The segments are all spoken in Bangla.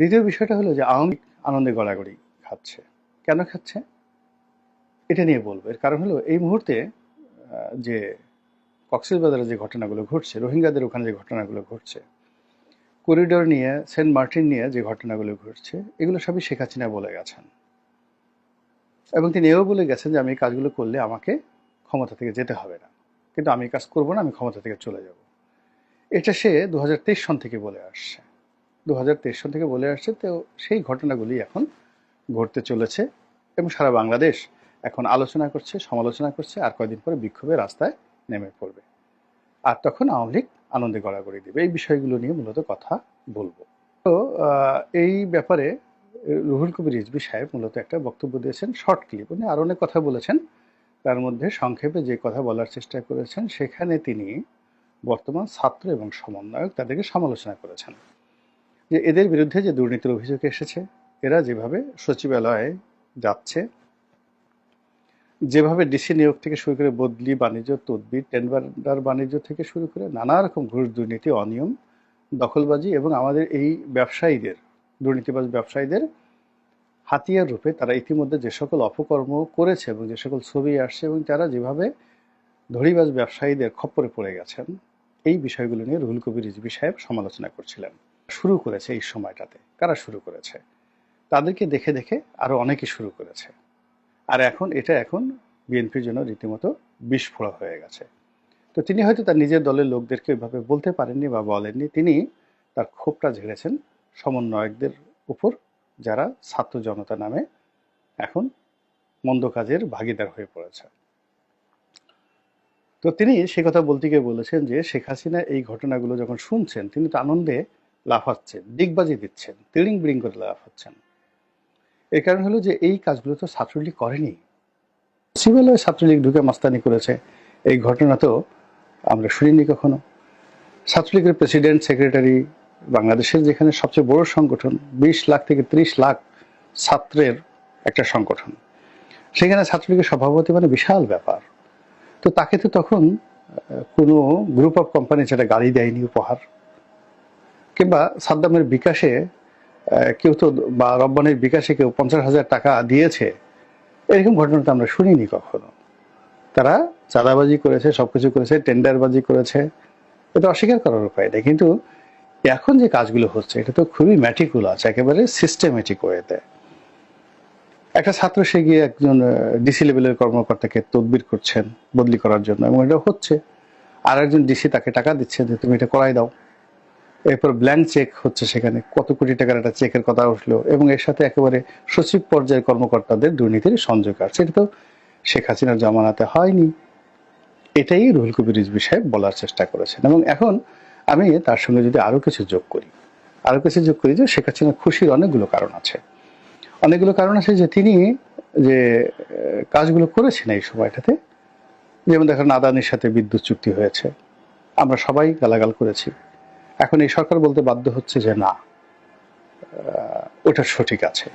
দ্বিতীয় বিষয়টা হলো যে আওয়ামী আনন্দে গড়াগড়ি খাচ্ছে। কেন খাচ্ছে? এটা নিয়ে বলব। এর কারণ হলো এই মুহূর্তে যে কক্সবাজারে যে ঘটনাগুলো ঘটছে, রোহিঙ্গাদের ওখানে যে ঘটনাগুলো ঘটছে, করিডোর নিয়ে, সেন্ট মার্টিন নিয়ে যে ঘটনাগুলো ঘটছে, এগুলো সবই শেখ হাসিনা বলে গেছেন। এবং তিনি এও বলে গেছেন যে আমি কাজগুলো করলে আমাকে ক্ষমতা থেকে যেতে হবে না। কিন্তু আমি কাজ করব না, আমি ক্ষমতা থেকে চলে যাব। এটা সে দু হাজার তেইশ সন থেকে বলে আসছে। দু সন থেকে বলে আসছে, তো সেই ঘটনাগুলি এখন ঘটতে চলেছে এবং সারা বাংলাদেশ এখন আলোচনা করছে, সমালোচনা করছে, আর কয়দিন পরে বিক্ষোভে রাস্তায় নেমে পড়বে। আর তখন আওয়ামী লীগ আনন্দে গড়াগড়ি দেবে। এই বিষয়গুলো নিয়ে মূলত কথা বলব। তো এই ব্যাপারে রুহুল কবির রিজবি সাহেব মূলত একটা বক্তব্য দিয়েছেন, শর্ট ক্লিপ। উনি আরও অনেক কথা বলেছেন। তার মধ্যে সংক্ষেপে যে কথা বলার চেষ্টা করেছেন, সেখানে তিনি বর্তমান ছাত্র এবং সমন্বয়ক তাদেরকে সমালোচনা করেছেন। যে এদের বিরুদ্ধে যে দুর্নীতির অভিযোগ এসেছে, এরা যেভাবে সচিবালয়ে যাচ্ছে, যেভাবে ডিসি নিয়োগ থেকে শুরু করে বদলি বাণিজ্য, তদবির টেন্ডার বাণিজ্য থেকে শুরু করে নানা রকম ঘুষ দুর্নীতি, অনিয়ম, দখলবাজি এবং আমাদের এই ব্যবসায়ীদের, দুর্নীতিবাজ ব্যবসায়ীদের হাতিয়ার রূপে তারা ইতিমধ্যে যে সকল অপকর্ম করেছে এবং যে সকল ছবি আসছে এবং তারা যেভাবে ধড়িবাজ ব্যবসায়ীদের খপ্পরে পড়ে গেছেন, এই বিষয়গুলো নিয়ে রুহুল কবির রিজভি সাহেব সমালোচনা করছিলেন। শুরু করেছে এই সময়টাতে। কারা শুরু করেছে? তাদেরকে দেখে দেখে আরও অনেকে শুরু করেছে। আর এখন, এটা এখন বিএনপির জন্য রীতিমতো বিস্ফোরক হয়ে গেছে। তো তিনি হয়তো তার নিজের দলের লোকদেরকে ওইভাবে বলতে পারেননি বা বলেননি। তিনি তার ক্ষোভটা ঝেড়েছেন সমন্বয়কদের উপর, যারা ছাত্র জনতা নামে এখন মন্দ কাজের ভাগিদার হয়ে পড়েছে। তো তিনি সে কথা বলতে গিয়ে বলেছেন যে শেখ হাসিনা এই ঘটনাগুলো যখন শুনছেন, তিনি তো আনন্দে লাফাচ্ছেন দিগবাজি দিচ্ছেন তিড়িং বিড়িং করে লাফাচ্ছেন। এর কারণ হলো যে এই কাজগুলো তো ছাত্রলীগ করেনি। সিভিলয়ে ছাত্রলীগ ঢুকে মাস্তানি করেছে, এই ঘটনা তো আমরা শুনিনি কখনো। ছাত্রলীগের প্রেসিডেন্ট, সেক্রেটারি, বাংলাদেশের যেখানে সবচেয়ে বড় সংগঠন, বিশ লাখ থেকে ত্রিশ লাখ ছাত্রের একটা সংগঠন, সেখানে ছাত্রলীগের সভাপতি মানে বিশাল ব্যাপার। তো তাকে তো তখন কোনো গ্রুপ অফ কোম্পানি যেটা গাড়ি দেয়নি, উপহার কিংবা সাদ্দামের বিকাশে কেউ তো, বা রব্বানির বিকাশে কেউ পঞ্চাশ হাজার টাকা দিয়েছে, এরকম ঘটনা তো আমরা শুনিনি কখনো। তারা চাঁদাবাজি করেছে, সবকিছু করেছে, টেন্ডারবাজি করেছে, এটা অস্বীকার করার উপায় নেই। কিন্তু এখন যে কাজগুলো হচ্ছে, এটা তো খুবই ম্যাটিকুলাস একেবারে সিস্টেমেটিক ওয়েতে একটা ছাত্র, সে গিয়ে একজন ডিসি লেভেলের কর্মকর্তাকে তদবির করছেন, বদলি করার জন্য, এবং এটা হচ্ছে। আর একজন ডিসি তাকে টাকা দিচ্ছে যে, তুমি এটা করাই দাও। এরপর ব্ল্যাঙ্ক চেক হচ্ছে সেখানে। কত কোটি টাকার একটা চেকের কথা উঠল এবং এর সাথে একেবারে সচিব পর্যায়ের কর্মকর্তাদের দুর্নীতির সংযোগ আছে। এটা তো শেখ হাসিনার জমানাতে হয়নি। এটাই রুহুল কবির রিজভি সাহেব বলার চেষ্টা করেছেন। এবং এখন আমি তার সঙ্গে যদি আরও কিছু যোগ করি আরও কিছু যোগ করি যে শেখ হাসিনার খুশির অনেকগুলো কারণ আছে। অনেকগুলো কারণ আছে যে তিনি যে কাজগুলো করেছেন এই সময়টাতে, যেমন দেখেন আদানির সাথে বিদ্যুৎ চুক্তি হয়েছে। আমরা সবাই গালাগাল করেছি। এখন এই সরকার বলতে বাধ্য হচ্ছে যে না ওটা সঠিক আছে।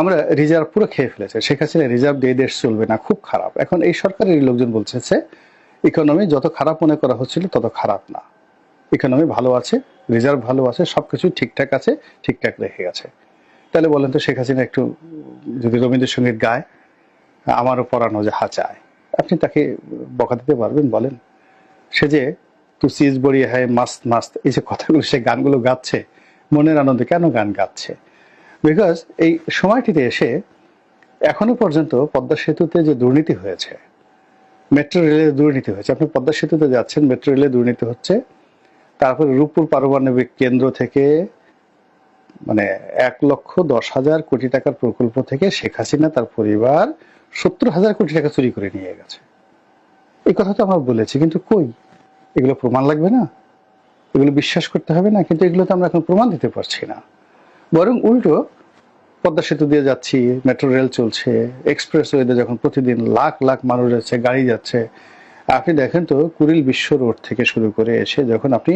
আমরা রিজার্ভ পুরো খেয়ে ফেলেছে। শেখ হাসিনা রিজার্ভ দিয়ে দেশ চলবে না, খুব খারাপ। এখন এই সরকারের লোকজন বলছে যে ইকোনমি যত খারাপ মনে করা হচ্ছিল তত খারাপ না। ইকোনমি ভালো আছে, রিজার্ভ ভালো আছে, সবকিছু ঠিকঠাক আছে, ঠিকঠাক রেখে গেছে। তাহলে বলেন তো শেখ হাসিনা একটু, যদি রবীন্দ্রসঙ্গীত গায়, আমারও পড়ানো যাহা চায় আপনি তাকে বকা দিতে পারবেন, বলেন। সে যে তু চিজ বড়িয়ে হয়, মাস্ত মাস্ত, এই যে কথাগুলো সে গানগুলো গাচ্ছে, মনের আনন্দে কেন গান গাচ্ছে? বিকজ এই সময়টিতে এসে এখনও পর্যন্ত পদ্মা সেতুতে যে দুর্নীতি হয়েছে মেট্রো রেলে দুর্নীতি হয়েছে, আপনি পদ্মা সেতুতে যাচ্ছেন মেট্রো রেলে দুর্নীতি হচ্ছে, তারপরে রূপপুর পারমাণবিক কেন্দ্র থেকে মানে এক লক্ষ দশ হাজার কোটি টাকার প্রকল্প থেকে শেখ হাসিনা তার পরিবার সত্তর হাজার কোটি টাকা চুরি করে নিয়ে গেছে। এই কথা তো আমরা বলেছি, কিন্তু কই? এগুলো প্রমাণ লাগবে না? এগুলো বিশ্বাস করতে হবে না? কিন্তু এগুলো তো আমরা এখন প্রমাণ দিতে পারছি না। বরং উল্টো, পদ্মা সেতু দিয়ে যাচ্ছি, মেট্রো রেল চলছে, এক্সপ্রেস ওয়েতে যখন প্রতিদিন লাখ লাখ মানুষ যাচ্ছে, গাড়ি যাচ্ছে, আপনি দেখেন তো কুড়িল বিশ্ব রোড থেকে শুরু করে এসে যখন আপনি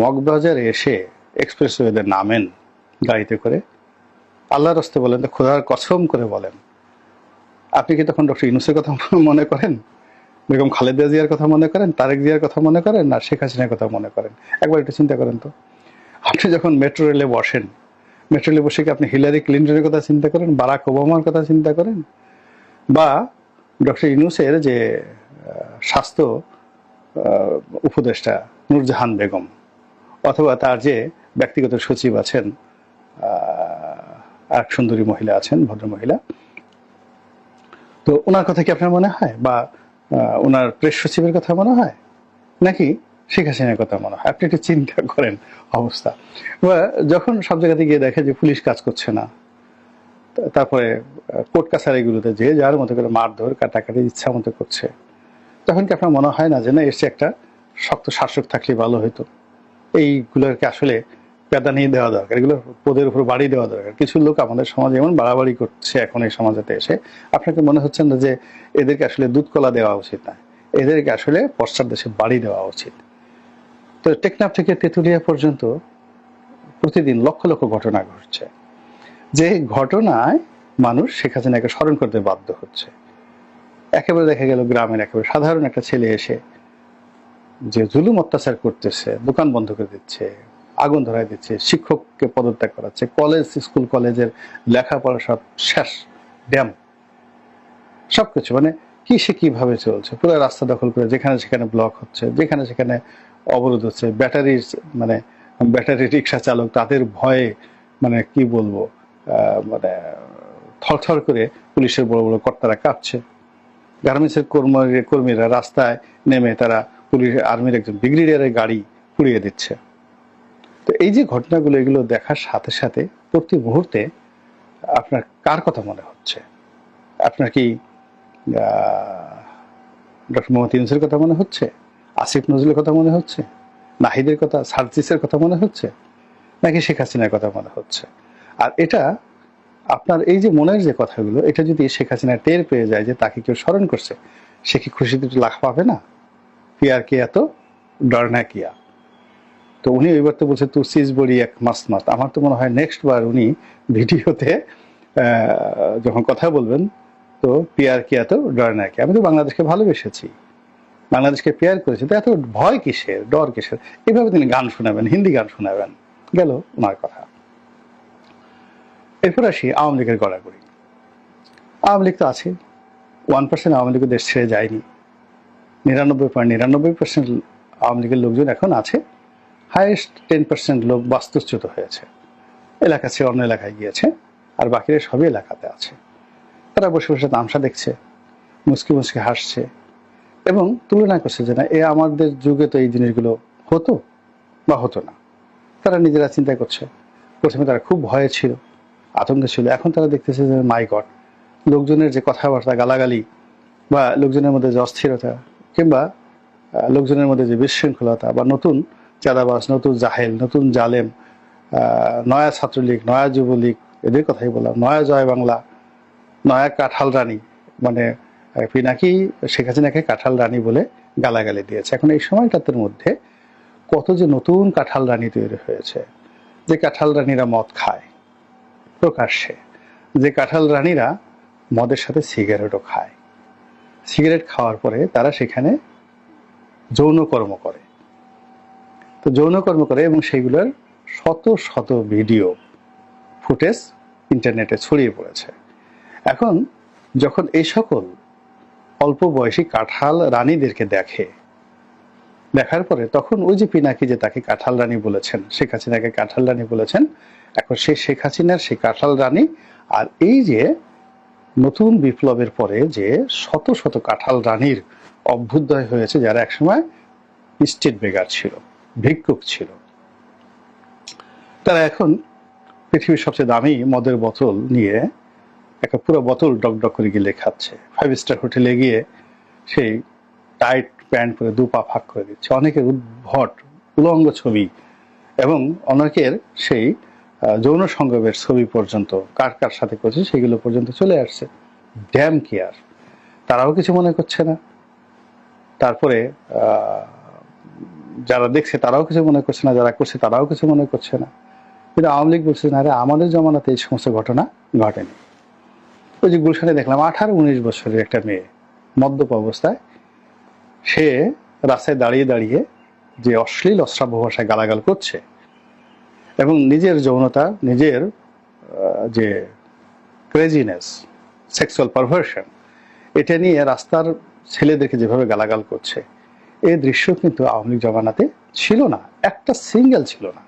মগবাজারে এসে এক্সপ্রেস ওয়েতে নামেন গাড়িতে করে আল্লাহ রস্তে বলেন তো খোদার কসম করে বলেন। আপনি কি তখন ডক্টর ইউনুসের কথা মনে করেন? বেগম খালেদা জিয়ার কথা মনে করেন, তারেক জিয়ার কথা মনে করেন না শেখ হাসিনার কথা মনে করেন। একবার একটু চিন্তা করেন তো। আপনি যখন মেট্রো রেলে বসেন মেট্রোলে বসে কি আপনি হিলারি ক্লিন্টনের কথা চিন্তা করেন, বারাক ওবামার কথা চিন্তা করেন? বা ডক্টর ইউনুসের যে স্বাস্থ্য উপদেষ্টা নূরজাহান বেগম, অথবা তার যে ব্যক্তিগত সচিব আছেন এক সুন্দরী মহিলা আছেন ভদ্র মহিলা তো ওনার কথা কি আপনার মনে হয়? বা ওনার প্রেস সচিবের কথা মনে হয়? নাকি শেখ হাসিনার কথা মনে হয়? আপনি একটু চিন্তা করেন অবস্থা। বা যখন সব জায়গাতে গিয়ে দেখে যে পুলিশ কাজ করছে না তারপরে কোর্ট কাছারিগুলোতে যে যার মতো করে মারধর, কাটাকাটি, ইচ্ছা মতো করছে, তখন কি আপনার মনে হয় না যে না এসে একটা শক্ত শাসক থাকলে ভালো হতো এইগুলোকে আসলে পেদা নিয়ে দেওয়া দরকার, এগুলো পদের উপর বাড়ি দেওয়া দরকার। কিছু লোক আমাদের সমাজে এমন বাড়াবাড়ি করছে এখন এই সমাজেতে এসে, আপনাকে মনে হচ্ছে না যে এদেরকে আসলে দুধ কলা দেওয়া উচিত না? এদেরকে আসলে পশ্চাৎ দেশে বাড়ি দেওয়া উচিত। তো টেকনাফ থেকে তেঁতুলিয়া পর্যন্ত প্রতিদিন লক্ষ লক্ষ ঘটনা ঘটছে। যে ঘটনায় মানুষ শেখ হাসিনাকে স্মরণ করতে বাধ্য হচ্ছে। একেবারে দেখা গেল গ্রামের একেবারে সাধারণ একটা ছেলে এসে যে জুলুম অত্যাচার করতেছে, দোকান বন্ধ করে দিচ্ছে আগুন ধরাই দিচ্ছে, শিক্ষককে পদত্যাগ করাচ্ছে কলেজ স্কুল কলেজের লেখাপড়া সব শেষ ড্যাম সবকিছু মানে কি সে কীভাবে চলছে? পুরো রাস্তা দখল করে যেখানে সেখানে ব্লক হচ্ছে, যেখানে সেখানে অবরোধ হচ্ছে ব্যাটারির মানে ব্যাটারি রিক্সা চালক তাদের ভয়ে মানে কি বলব মানে থরথর করে পুলিশের বড় বড় কর্তারা কাঁপছে। গার্মেন্টসের কর্মী কর্মীরা রাস্তায় নেমে তারা পুলিশ, আর্মির একজন ব্রিগেডিয়ারের গাড়ি পুড়িয়ে দিচ্ছে। তো এই যে ঘটনাগুলো, এগুলো দেখার সাথে সাথে প্রতি মুহূর্তে আপনার কার কথা মনে হচ্ছে? আপনার কি ডক্টর মোহাম্মদ ইউনুসের কথা মনে হচ্ছে? আসিফ নজরুলের কথা মনে হচ্ছে? নাহিদের কথা, সার্জিসের কথা মনে হচ্ছে? নাকি শেখ হাসিনার কথা মনে হচ্ছে? আর এটা আপনার এই যে মনের যে কথাগুলো, এটা যদি শেখ হাসিনা টের পেয়ে যায় যে তাকে কেউ স্মরণ করছে, সে কি খুশিতে একটু লাখ পাবে না? পিয়ার কে এত? ডর না কিয়া তো উনি এবার তো বলছে তু সিজ বড়ি এক মাস মাস। আমার তো মনে হয় নেক্সট বার উনি ভিডিওতে যখন কথা বলবেন, তো পিয়ার কে এত ডর না আমি তো বাংলাদেশকে ভালোবেসেছি। বাংলাদেশকে পেয়ার করেছি। তো এত ভয় কিসের? ডর কিসের? এইভাবে তিনি গান শোনাবেন, হিন্দি গান শোনাবেন। গেল ওনার কথা। এরপর আসি আওয়ামী লীগের গড়াগড়ি। আওয়ামী লীগ তো আছে। ওয়ান পার্সেন্ট আওয়ামী লীগ দেশ ছেড়ে যায়নি। নিরানব্বই পয়েন্ট নিরানব্বই পার্সেন্ট আওয়ামী লীগের লোকজন এখন আছে। হাইয়েস্ট টেন পার্সেন্ট লোক বাস্তুচ্যুত হয়েছে। এলাকা ছেড়ে অন্য এলাকায় গিয়েছে, আর বাকিরা সবই এলাকাতে আছে। তারা বসে বসে তামসা দেখছে মুসকি মুসকি হাসছে, এবং তুলনা করছে যে না, এ আমাদের যুগে তো এই জিনিসগুলো হতো বা হতো না। তারা নিজেরা চিন্তা করছে। প্রথমে তারা খুব ভয়ে ছিল, আতঙ্কে ছিল। এখন তারা দেখতেছে যে মাই গড লোকজনের যে কথাবার্তা, গালাগালি বা লোকজনের মধ্যে যে অস্থিরতা কিংবা লোকজনের মধ্যে যে বিশৃঙ্খলতা বা নতুন চাঁদাবাস নতুন জাহেল, নতুন জালেম নয়া ছাত্রলীগ, নয়া যুবলীগ, এদের কথাই বললাম, নয়া জয় বাংলা, নয়া কাঁঠাল রানী মানে পিনাকি শেখ হাসিনাকে কাঁঠাল রানী বলে গালাগালি দিয়েছে। এখন এই সময়টাতে মধ্যে কত যে নতুন কাঁঠাল রানী তৈরি হয়েছে, যে কাঁঠাল রানীরা মদ খায়, প্রকাশ্যে, যে কাঁঠাল রানীরা মদের সাথে সিগারেটও খায়। সিগারেট খাওয়ার পরে তারা সেখানে যৌনকর্ম করে। তো যৌনকর্ম করে এবং সেইগুলোর শত শত ভিডিও, ফুটেজ ইন্টারনেটে ছড়িয়ে পড়েছে। এখন যখন এই সকল অল্প বয়সী কাঁঠাল রানীদেরকে দেখে, দেখার পরে তখন ওই যে পিনাকি যে তাকে কাঁঠাল রানী বলেছেন, শেখ হাসিনাকে কাঁঠাল রানী বলেছেন, এখন সেই শেখ হাসিনার সেই কাঁঠাল রানী আর এই যে নতুন বিপ্লবের পরে যে শত শত কাঁঠাল রানীর অভ্যুদয় হয়েছে, যারা একসময় স্টেট বেগার ছিল। ভিক্ষুক ছিল। তারা এখন পৃথিবীর সবচেয়ে দামি মদের বোতল নিয়ে একটা পুরো বোতল ডক ডক করে গিলে খাচ্ছে ফাইভ স্টার হোটেলে গিয়ে সেই টাইট প্যান্ট পরে দু পা ফাঁক করে দিচ্ছে। অনেকের উদ্ভট, উলঙ্গ ছবি এবং অনেকের সেই যৌন সংযোগের ছবি পর্যন্ত কার কার সাথে করছে সেগুলো পর্যন্ত চলে আসছে। ড্যাম কেয়ার তারাও কিছু মনে করছে না। তারপরে যারা দেখছে, তারাও কিছু মনে করছে না, যারা করছে, তারাও কিছু মনে করছে না। কিন্তু আওয়ামী লীগ বলছে না আমাদের জমানাতে এই সমস্ত ঘটনা ঘটেনি। ওই যে গুলশানে দেখলাম, আঠারো উনিশ বছরের একটা মেয়ে মদ্যপ অবস্থায়, সে রাস্তায় দাঁড়িয়ে দাঁড়িয়ে যে অশ্লীল, অশ্রাব্য ভাষায় গালাগাল করছে এবং নিজের যৌনতা, নিজের যে ক্রেজিনেস সেক্সুয়াল পারভার্সন এটা নিয়ে রাস্তার ছেলেদেরকে যেভাবে গালাগাল করছে এই দৃশ্য কিন্তু আওয়ামী লীগ জমানাতে ছিল না। একটা সিঙ্গেল ছিল না।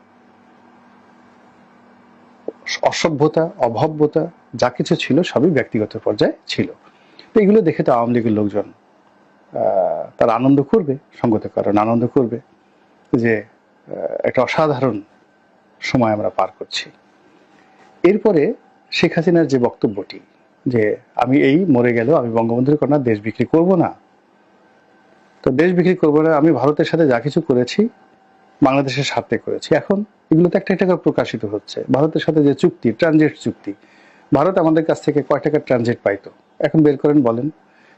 অসভ্যতা অভব্যতা যা কিছু ছিল সবই ব্যক্তিগত পর্যায়ে ছিল। তো এগুলো দেখে তো আওয়ামী লীগের লোকজন তারা আনন্দ করবে, সঙ্গত কারণ আনন্দ করবে যে একটা অসাধারণ সময় আমরা পার করছি। এরপরে শেখ হাসিনার যে বক্তব্যটি যে, আমি এই মরে গেল আমি বঙ্গবন্ধুর কন্যা দেশ বিক্রি করব না। তো দেশ বিক্রি করব না, আমি ভারতের সাথে যা কিছু করেছি, বাংলাদেশের স্বার্থে করেছি। এখন এগুলো তো একটা করে প্রকাশিত হচ্ছে। ভারতের সাথে যে চুক্তি ট্রানজিট চুক্তি, ভারত আমাদের কাছ থেকে কয় টাকা ট্রানজিট পাইতো? এখন বের করেন, বলেন।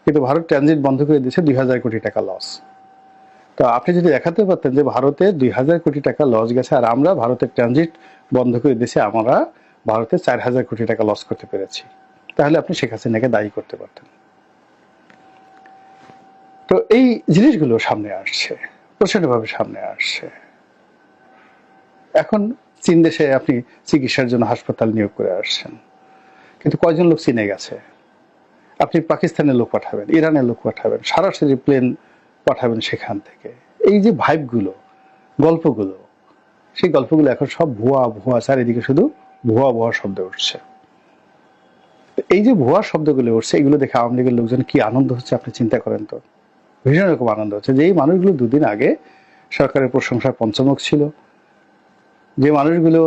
কিন্তু ভারত ট্রানজিট বন্ধ করে দিয়েছে দুই হাজার কোটি টাকা লস তো আপনি যদি দেখাতে পারতেন যে ভারতে দুই হাজার কোটি টাকা লস গেছে, আর আমরা ভারতের ট্রানজিট বন্ধ করে দিয়েছি, আমরা ভারতে চার হাজার কোটি টাকা লস করতে পেরেছি। তাহলে আপনি শেখ হাসিনাকে দায়ী করতে পারতেন। তো এই জিনিসগুলো সামনে আসছে প্রচন্ডভাবে সামনে আসছে। এখন চীন দেশে আপনি চিকিৎসার জন্য হাসপাতাল নিয়োগ করে আসছেন। কিন্তু কয়জন লোক চীনে গেছে? আপনি পাকিস্তানের লোক পাঠাবেন, ইরানের লোক পাঠাবেন, সরাসরি প্লেন পাঠাবেন সেখান থেকে। এই যে ভাইবগুলো গল্পগুলো, সেই গল্পগুলো এখন সব ভুয়া ভুয়া, চারিদিকে শুধু ভুয়া ভুয়া শব্দ উঠছে। এই যে ভুয়া শব্দগুলো উঠছে, এগুলো দেখে আওয়ামী লীগের লোকজন কি আনন্দ হচ্ছে, আপনি চিন্তা করেন তো? ভীষণ রকম আনন্দ হচ্ছে। যে এই মানুষগুলো দুদিন আগে সরকারের প্রশংসার পঞ্চমুখ ছিল, যে মানুষগুলো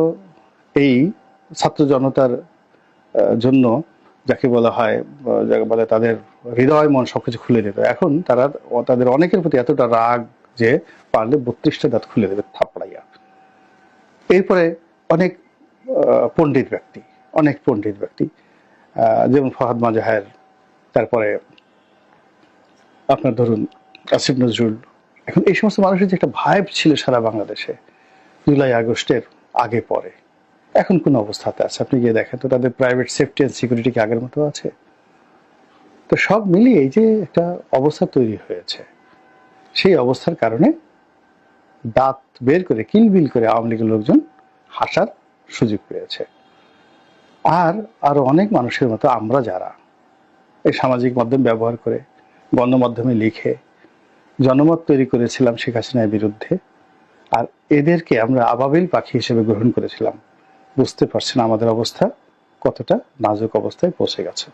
এই ছাত্র জনতার জন্য যাকে বলা হয় যাকে বলে তাদের হৃদয়, মন সবকিছু খুলে দিত। এখন তারা, তাদের অনেকের প্রতি এতটা রাগ যে পারলে বত্রিশটা দাঁত খুলে দেবে থাপড়াইয়া। এরপরে অনেক পণ্ডিত ব্যক্তি, অনেক পণ্ডিত ব্যক্তি যেমন ফহাদ মাজাহের, তারপরে আপনার ধরুন, আসিফ নজরুল, এখন এই সমস্ত মানুষের যে একটা ভাইব ছিল সারা বাংলাদেশে, জুলাই আগস্টের আগে পরে, এখন কোন অবস্থাতে আছে? আপনি গিয়ে দেখেন তো, তাদের প্রাইভেট সেফটি অ্যান্ড সিকিউরিটি কি আগের মতো আছে? তো সব মিলিয়ে এই যে একটা অবস্থা তৈরি হয়েছে, সেই অবস্থার কারণে দাঁত বের করে কিলবিল করে আওয়ামী লীগের লোকজন হাসার সুযোগ পেয়েছে। আর আরও অনেক মানুষের মতো আমরা যারা, এই সামাজিক মাধ্যম ব্যবহার করে গণমাধ্যমে লিখে জনমত তৈরি করেছিলাম শেখ হাসিনার বিরুদ্ধে। আর এদেরকে আমরা আবাবিল পাখি হিসেবে গ্রহণ করেছিলাম। বুঝতে পারছেন আমাদের অবস্থা কতটা নাজুক অবস্থায় পৌঁছে গেছে।